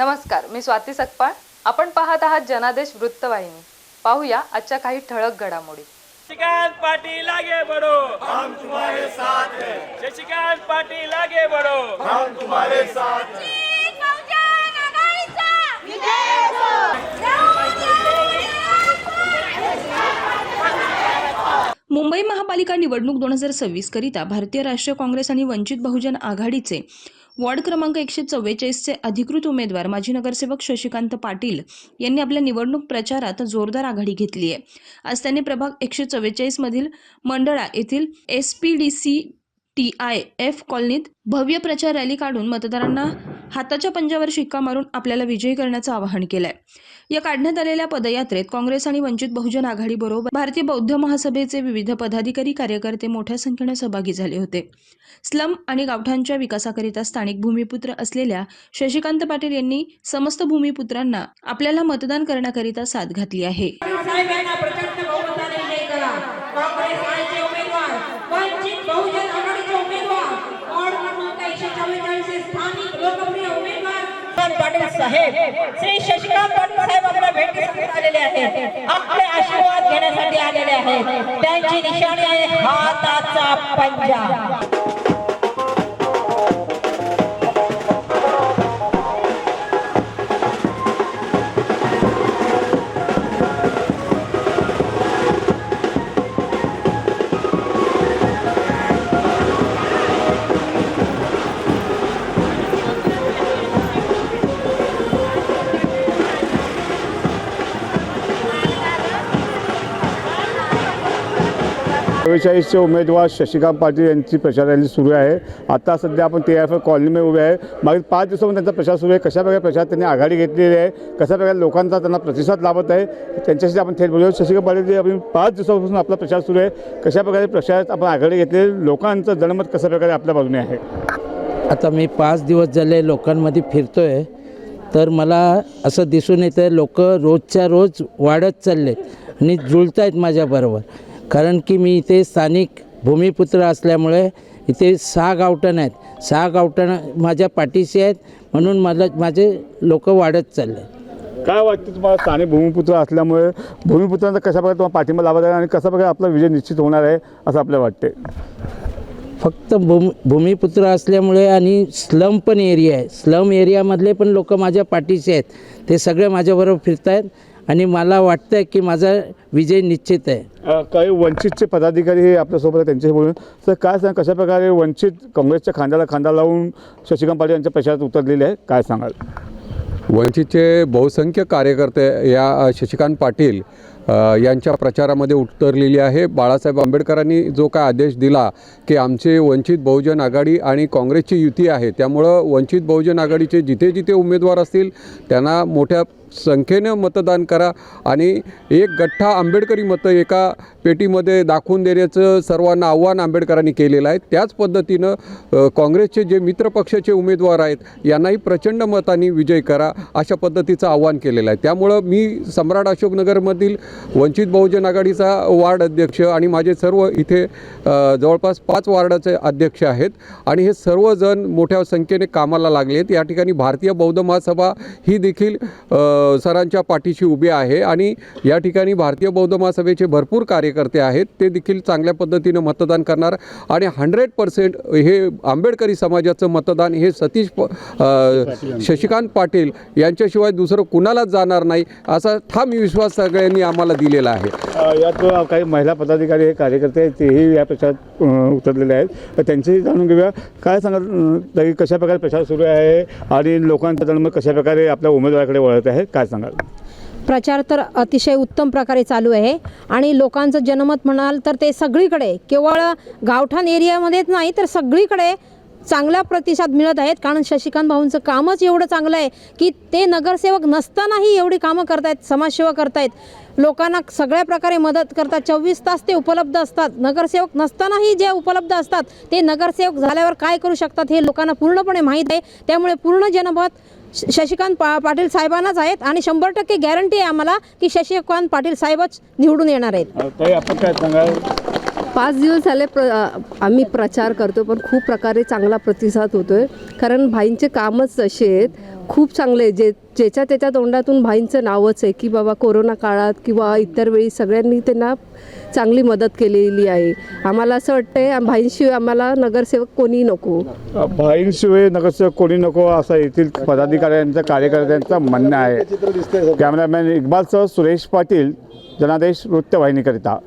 नमस्कार मी स्वाती सकपाळ. आपण पाहत आहात जनादेश वृत्तवाहिनी. पाहूया आजच्या काही ठळक घडामोडी. शशिकांत पाटिल आगे बढ़ो. हम तुम्हारे साथ हैं. शशिकांत पाटिल आगे बढ़ो. मुंबई महापालिका निवडणूक दोन हजार सव्वीस करिता भारतीय राष्ट्रीय काँग्रेस आणि वंचित बहुजन आघाडीचे वॉर्ड क्रमांक एकशे चव्वेचाळीसचे अधिकृत उमेदवार माजी नगरसेवक शशिकांत पाटील यांनी आपल्या निवडणूक प्रचारात जोरदार आघाडी घेतली आहे. आज त्यांनी प्रभाग एकशे चव्वेचाळीसमधील मंडळा येथील S P D C T I F कॉलनीत भव्य प्रचार रॅली काढून मतदारांना हाताच्या पंजावर शिक्का मारून आपल्याला विजयी करण्याचं आवाहन केलंय. या काढण्यात आलेल्या पदयात्रेत काँग्रेस आणि वंचित बहुजन आघाडीबरोबर भारतीय बौद्ध महासभेचे विविध पदाधिकारी कार्यकर्ते मोठ्या संख्येनं सहभागी झाले होते. स्लम आणि गावठांच्या विकासाकरिता स्थानिक भूमिपुत्र असलेल्या शशिकांत पाटील यांनी समस्त भूमिपुत्रांना आपल्याला मतदान करण्याकरिता साथ घातली आहे साहेबांना प्रचंड बहुमताने विजयी करा काँग्रेस आयचे उमेदवार वंचित बहुजन आघाडीचे उमेदवार वॉर्ड क्रमांक एकशे चव्वेचाळीस चे स्थानिक लोकप्रिय उमेदवार शशिकांत पाटील साहेब श्री शशिकांत पाटील साहेब आपल्या भेटीसाठी आलेले आहेत. आपले आशीर्वाद घेण्यासाठी आलेले आहेत. त्यांची निशाणी आहे हाताचा पंजा. चव्वेचाळीसचे उमेदवार शशिकांत पाटील यांची प्रचार रॅली सुरू आहे. आता सध्या आपण टी एफ कॉलनीमध्ये उभे आहे. मागील पाच दिवसापासून त्यांचा प्रचार सुरू आहे. कशाप्रकारे प्रचार त्यांनी आघाडी घेतलेली आहे? कशाप्रकारे लोकांचा त्यांना प्रतिसाद लाभत आहे? त्यांच्याशी आपण थेट बोलूया. शशिकांत पाटील आपण पाच दिवसापासून आपला प्रचार सुरू आहे कशाप्रकारे प्रचारात आपण आघाडी घेतलेली लोकांचं जनमत कशाप्रकारे आपल्या बाजूने आहे? आता मी पाच दिवस झाले लोकांमध्ये फिरतो आहे तर मला असं दिसून येतं लोक रोजच्या रोज वाढत चाललेत आणि जुळत आहेत माझ्याबरोबर. कारण की मी इथे स्थानिक भूमिपुत्र असल्यामुळे इथे सहा गावठण आहेत. सहा गावठण माझ्या पाठीशी आहेत. म्हणून मला माझे लोक वाढत चालले. काय वाटतं तुम्हाला स्थानिक भूमिपुत्र असल्यामुळे भूमिपुत्रांचा कशाप्रकारे तुम्हाला पाठिंबा लाभत आहे आणि कशाप्रकारे आपला विजय निश्चित होणार आहे असं आपल्याला वाटते? फक्त भूमी भूमिपुत्र असल्यामुळे आणि स्लम पण एरिया आहे. स्लम एरियामधले पण लोक माझ्या पाठीशी आहेत. ते सगळे माझ्याबरोबर फिरत आहेत आणि मला वाटतं आहे की माझा विजय निश्चित आहे. अ, काही वंचितचे पदाधिकारी हे आपल्यासोबत आहे, त्यांच्याशी बोलून तर काय सांग कशाप्रकारे वंचित काँग्रेसच्या खांद्याला खांदा लावून शशिकांत पाटील यांच्या प्रचारात उतरलेले आहे? काय सांगाल? वंचितचे बहुसंख्य कार्यकर्ते या अ, शशिकांत पाटील अ, यांच्या प्रचारामध्ये उतरलेली आहे. बाळासाहेब आंबेडकरांनी जो काय आदेश दिला की आमचे वंचित बहुजन आघाडी आणि काँग्रेसची युती आहे त्यामुळं वंचित बहुजन आघाडीचे जिथे जिथे उमेदवार असतील त्यांना मोठ्या संख्येनं मतदान करा आणि एक गठ्ठा आंबेडकरी मतं एका पेटीमध्ये दाखवून देण्याचं सर्वांना आव्हान आंबेडकरांनी केलेलं आहे. त्याच पद्धतीनं काँग्रेसचे जे मित्रपक्षाचे उमेदवार आहेत यांनाही प्रचंड मतांनी विजय करा अशा पद्धतीचं आव्हान केलेलं आहे. त्यामुळं मी सम्राट अशोकनगरमधील वंचित बहुजन आघाडीचा वार्ड अध्यक्ष आणि माझे सर्व इथे जवळपास पाच वार्डाचे अध्यक्ष आहेत आणि हे सर्वजण मोठ्या संख्येने कामाला लागले आहेत. या ठिकाणी भारतीय बौद्ध महासभा ही देखील सरांच्या पाठीशी उभी आहे आणि या ठिकाणी भारतीय बौद्ध महासभेचे भरपूर कार्यकर्ते आहेत. ते देखील चांगल्या पद्धतीनं मतदान करणार आणि हंड्रेड पर्सेंट हे आंबेडकरी समाजाचं मतदान हे सतीश प शशिकांत पाटील यांच्याशिवाय दुसरं कुणालाच जाणार नाही असा ठाम विश्वास सगळ्यांनी आम्हाला दिलेला आहे. यात काही महिला पदाधिकारी हे कार्यकर्ते आहेत तेही या प्रचारात उतरलेले आहेत. त्यांचेही त्यांच्याही जाणून घेऊया काय सांगाल तरी कशाप्रकारे प्रचार सुरू आहे आणि लोकांचा जन्म कशाप्रकारे आपल्या उमेदवाराकडे वळत आहे काय सांगाल? प्रचार तर अतिशय उत्तम प्रकारे चालू आहे आणि लोकांचं जनमत म्हणाल तर ते सगळीकडे केवळ गावठाण एरियामध्येच नाही तर सगळीकडे चांगला प्रतिसाद मिळत आहेत. कारण शशिकांत भाऊंचं कामच एवढं चांगलं आहे की ते नगरसेवक नसतानाही एवढी कामं करतायत समाजसेवा करतायत. लोकांना सगळ्या प्रकारे मदत करतात. चोवीस तास ते उपलब्ध असतात. नगरसेवक नसतानाही जे उपलब्ध असतात ते नगरसेवक झाल्यावर काय करू शकतात हे लोकांना पूर्णपणे माहीत आहे. त्यामुळे पूर्ण जनमत श- शशिकांत पा पाटील साहेबांनाच आहेत आणि शंभर टक्के गॅरंटी आहे आम्हाला की शशिकांत पाटील साहेबच निवडून येणार आहेत. आपण काय सांगाल? पाच दिवस झाले प्र आम्ही प्रचार करतो पण खूप प्रकारे चांगला प्रतिसाद होतो आहे कारण भाईंचे कामच असे आहेत. खूप चांगले जे ज्याच्या त्याच्या तोंडातून भाईंचं नावच आहे की बाबा कोरोना काळात किंवा इतर वेळी सगळ्यांनी त्यांना चांगली मदत केलेली आहे. आम्हाला असं वाटतंय भाईंशिवाय आम्हाला नगरसेवक कोणी नको. भाईंशिवाय नगरसेवक कोणी नको असं येथील पदाधिकाऱ्यांचं कार्यकर्त्यांचं म्हणणं आहे. कॅमेरामॅन इक्बालसह सुरेश पाटील जनादेश वृत्तवाहिनीकरिता.